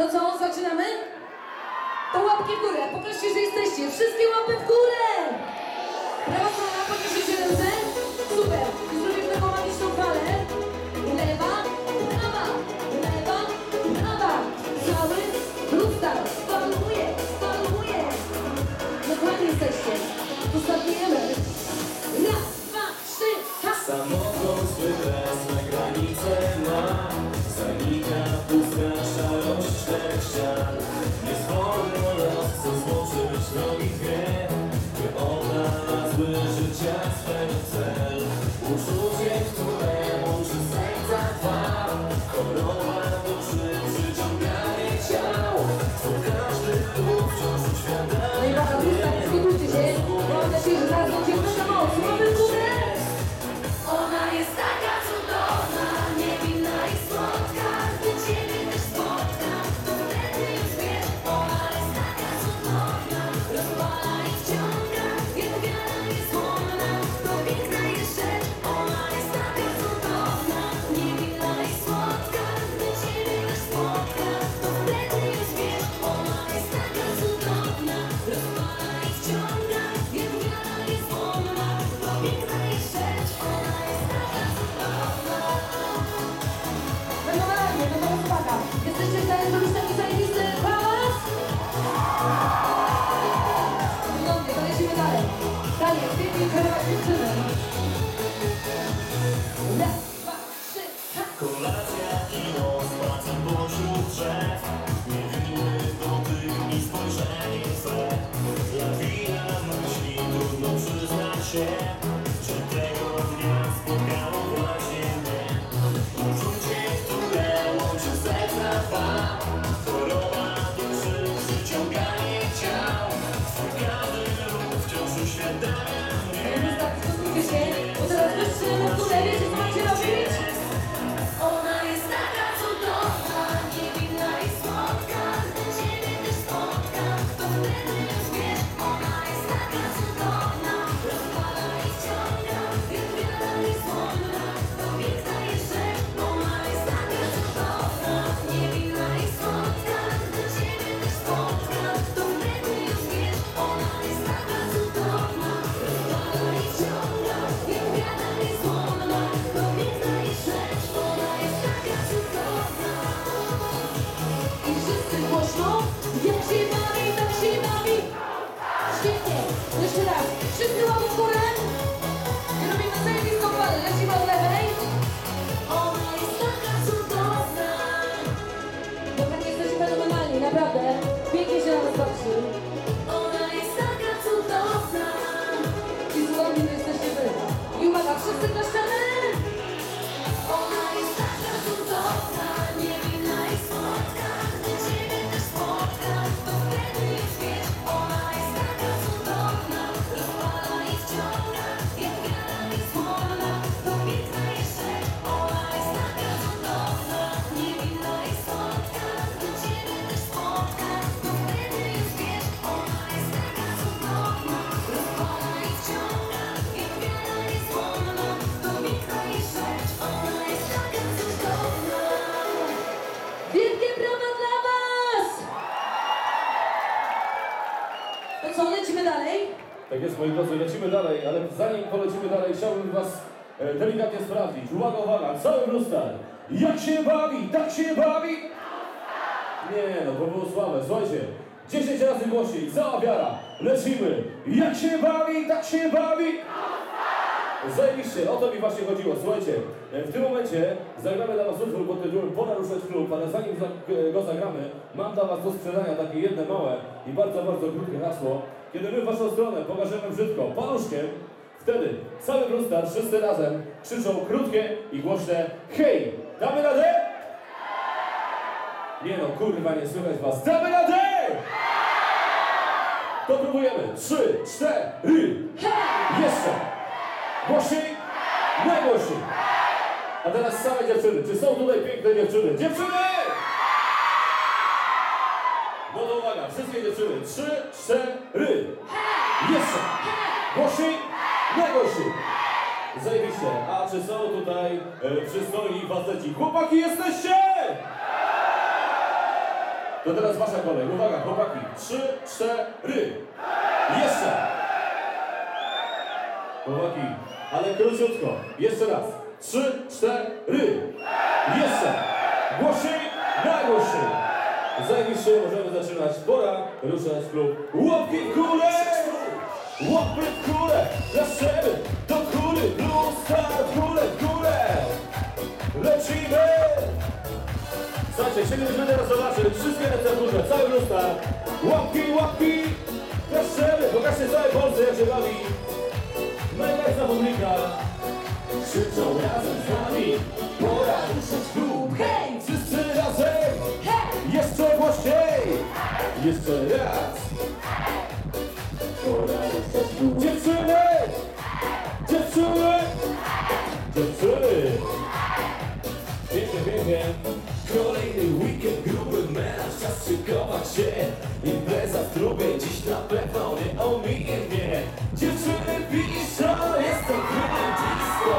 To co, zaczynamy? To łapki w górę, pokażcie, że jesteście. Wszystkie łapy w górę! Prawa strona, pokażcie ręce. Super, Música Tak jest, moi drodzy, lecimy dalej, ale zanim polecimy dalej, chciałbym Was e, delikatnie sprawdzić. Uwaga, uwaga, cały luster. Jak się bawi, tak się bawi. Nie no, to było słabe. Słuchajcie, 10 razy głośniej, cała wiara. Lecimy. Jak się bawi, tak się bawi. Zajebiście, o to mi właśnie chodziło. Słuchajcie, e, w tym momencie zagramy dla Was utwór pod tytułem Pora ruszać klub, ale zanim go zagramy, mam dla Was do sprzedania takie jedne małe i bardzo, bardzo krótkie hasło. Kiedy my w waszą stronę pokażemy brzydko paluszkiem, wtedy cały brustar wszyscy razem krzyczą krótkie i głośne Hej! Damy radę? Nie no, kurwa, nie słychać was. Damy radę! To próbujemy. Trzy, cztery. Jeszcze. Głośniej. Najgłośniej. A teraz same dziewczyny. Czy są tutaj piękne dziewczyny? Dziewczyny! wszystkie dziewczyny. Trzy, cztery. Jeszcze. Głośniej. Najgłośniej. Zajebiście. A czy są tutaj e, przystojni faceci? Chłopaki jesteście! To teraz wasza kolej. Uwaga, chłopaki. Trzy, cztery. Jeszcze. Chłopaki. Ale króciutko. Jeszcze raz. Trzy, cztery. Zaczynać. Pora ruszać klub. Łapki w górę! Łapy w górę! Laszemy do góry! Lusta w górę, w górę! Lecimy! Słuchajcie, chcielibyśmy teraz zobaczyć wszystkie ręce w górze, cały lusta. Łapki, łapki! Laszemy! Pokażcie całej Polsce, dziś na pewno nie ominie mnie. Dziewczyny piszą, jestem klubem disco.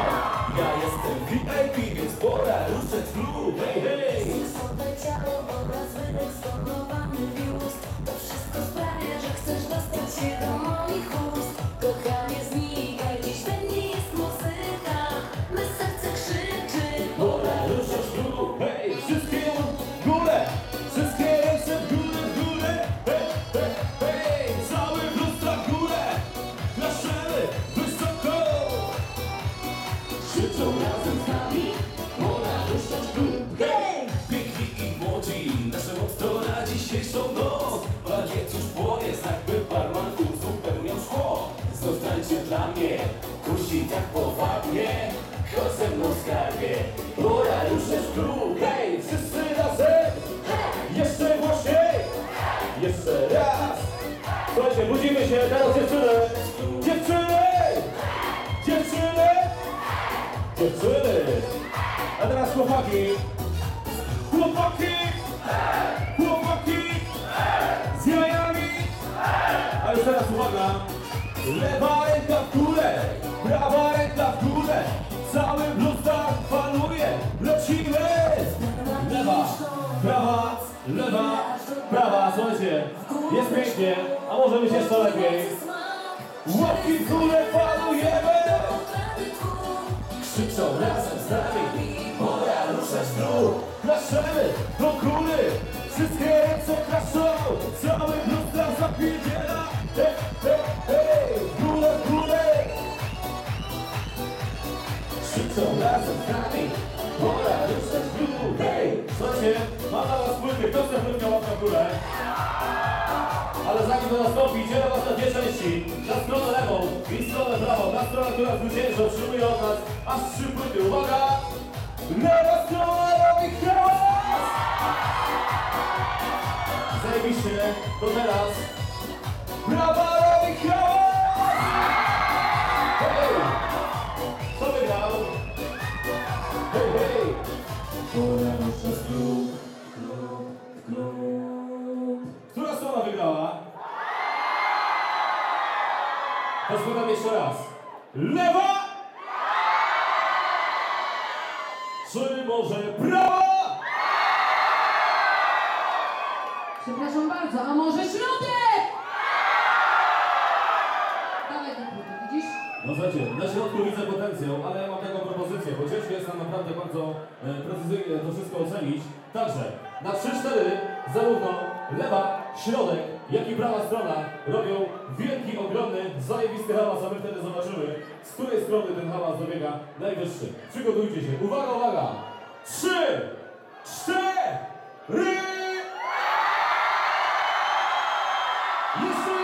Ja jestem VIP, więc pora ruszać klub. Hej, hej! Ciało, obraz wyeksponowany mnie, kusi tak powabnie, ze mną skarbie, pora ruszać w klub, hej, wszyscy razem, jeszcze głośniej, jeszcze raz, słuchajcie, budzimy się, teraz dziewczyny, dziewczyny, dziewczyny, dziewczyny, a teraz chłopaki, chłopaki, chłopaki, z jajami, a już teraz uwaga, lewa prawa, lewa, prawa, słuchajcie, jest pięknie, a może być jeszcze lepiej, łapki w górę falujemy, krzyczą razem z nami, pora ruszać dół, klaszemy do góry, wszystkie ręce klaszą, cały bluzach zapierdziela, hej, hej, hej, górę, górę, krzyczą razem z nami, dla was płyty, kto chce płytkę łapka w górę? Ale zanim to nastąpi, dzielę was na dwie części. Na stronę lewą i stronę prawą. Ta strona, która zwycięży, otrzymuje od nas aż trzy płyty. Uwaga! Lewa strona robi hałas! Zajebiście, to teraz prawa robi hałas! To spytam jeszcze raz. Lewa! Czy może prawa? Przepraszam bardzo, a może środek? No słuchajcie, na środku widzę potencjał, ale ja mam taką propozycję, bo ciężko jest nam naprawdę bardzo e, precyzyjnie to wszystko ocenić. Także na 3-4 zarówno lewa, środek, jak i prawa strona robią wielki, ogromny, zajebisty hałas, a my wtedy zobaczymy, z której strony ten hałas dobiega najwyższy. Przygotujcie się. Uwaga, uwaga! 3, 4, Jeszcze,